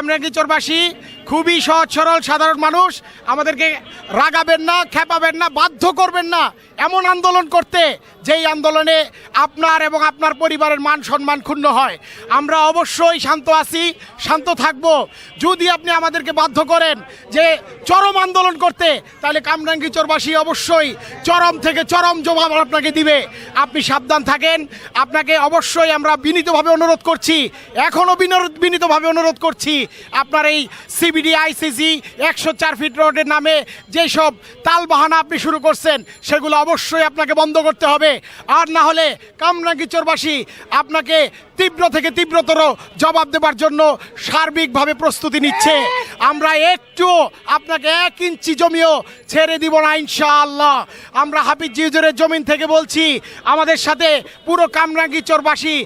কামরাঙ্গিচরবাসী খুবই সহজ, সরল, সাধারণ মানুষ। আমাদেরকে রাগাবেন না, খেপাবেন না, বাধ্য করবেন না এমন আন্দোলন করতে, যেই আন্দোলনে আপনার এবং আপনার পরিবারের মান সম্মান ক্ষুণ্ণ হয়। আমরা অবশ্যই শান্ত আছি, শান্ত থাকব। যদি আপনি আমাদেরকে বাধ্য করেন যে চরম আন্দোলন করতে, তাহলে কামরাঙ্গিচরবাসী অবশ্যই চরম থেকে চরম জবাব আপনাকে দিবে। আপনি সাবধান থাকেন। আপনাকে অবশ্যই আমরা বিনীতভাবে অনুরোধ করছি এখনও বিনোদ বিনীতভাবে অনুরোধ করছি আপনার এই সিবিডি আইসিসি একশো চার ফিট রোডের নামে যেসব তালবাহানা আপনি শুরু করছেন, সেগুলো অবশ্যই আপনাকে বন্ধ করতে হবে। আর না হলে কামরাঙ্গিচরবাসী আপনাকে তীব্র থেকে তীব্রতর জবাব দেবার জন্য সার্বিকভাবে প্রস্তুতি নিচ্ছে। আমরা একটু আপনাকে এক ইঞ্চি জমিও ছেড়ে দিব না, ইনশাআল্লাহ। আমরা হাফিজ জিউজুরের জমিন থেকে বলছি, আমাদের সাথে পুরো কামরাঙ্গিচরবাসী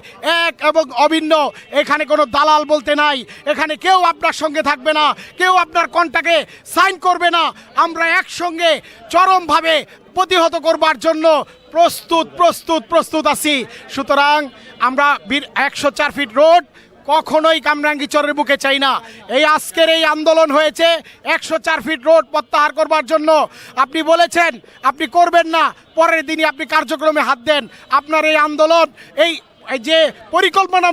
এক এবং অভিন্ন। এখানে কোনো দালাল বলতে নাই। এখানে কেউ আপনার সঙ্গে থাকবে না, কেউ আপনার কন্টাকে সাইন করবে না। আমরা একসঙ্গে চরমভাবে প্রতিহত করবার জন্য প্রস্তুত প্রস্তুত প্রস্তুত আছি। সুতরাং আমরা একশো চার ফিট রোড কখনোই কামরাঙ্গি চরের বুকে চাই না। এই আজকের এই আন্দোলন হয়েছে একশো চার ফিট রোড প্রত্যাহার করবার জন্য। আপনি বলেছেন, আপনি করবেন না, পরের দিনই আপনি কার্যক্রমে হাত দেন। আপনার এই আন্দোলন, এই যে পরিকল্পনা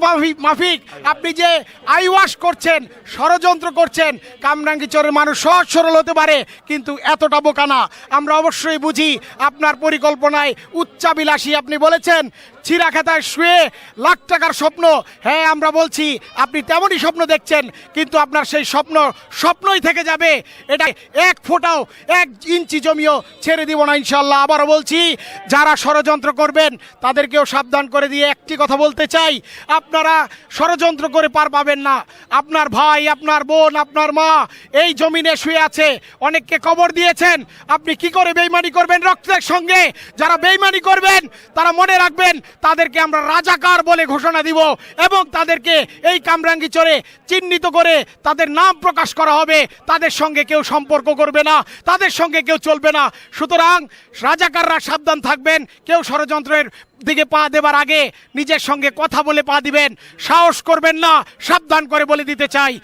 মাফিক, আপনি যে আইওয়াশ করছেন, ষড়যন্ত্র করছেন কামরাঙ্গিচরের মানুষ সহজ সরল হতে পারে, কিন্তু এতটা বোকা না। আমরা অবশ্যই বুঝি আপনার পরিকল্পনায় উচ্চাবিলাসী আপনি বলেছেন, চিরাখাতায় শুয়ে লাখ টাকার স্বপ্ন। হ্যাঁ আমরা বলছি, আপনি তেমনই স্বপ্ন দেখছেন, কিন্তু আপনার সেই স্বপ্ন স্বপ্নই থেকে যাবে। এটা এক ফোঁটাও, এক ইঞ্চি জমিও ছেড়ে দিব না ইনশাল্লাহ আবারও বলছি, যারা ষড়যন্ত্র করবেন, তাদেরকেও সাবধান করে দিয়ে একটি কথা বলতে চাই, আপনারা ষড়যন্ত্র করে পার পাবেন না। আপনার ভাই, আপনার বোন, আপনার মা এই জমিনে শুয়ে আছে, অনেককে কবর দিয়েছেন। আপনি কি করে বেইমানি করবেন রক্তের সঙ্গে? যারা বেইমানি করবেন, তারা মনে রাখবেন তাদেরকে আমরা রাজাকার বলে ঘোষণা দিব এবং তাদেরকে এই কামরাঙ্গি চরে চিহ্নিত করে তাদের নাম প্রকাশ করা হবে। তাদের সঙ্গে কেউ সম্পর্ক করবে না, তাদের সঙ্গে কেউ চলবে না। সুতরাং রাজাকাররা সাবধান থাকবেন, কেউ ষড়যন্ত্রের দিকে পা দেবার আগে নিজের সঙ্গে কথা বলে পা দিবেন। সাহস করবেন না, সাবধান করে বলে দিতে চাই।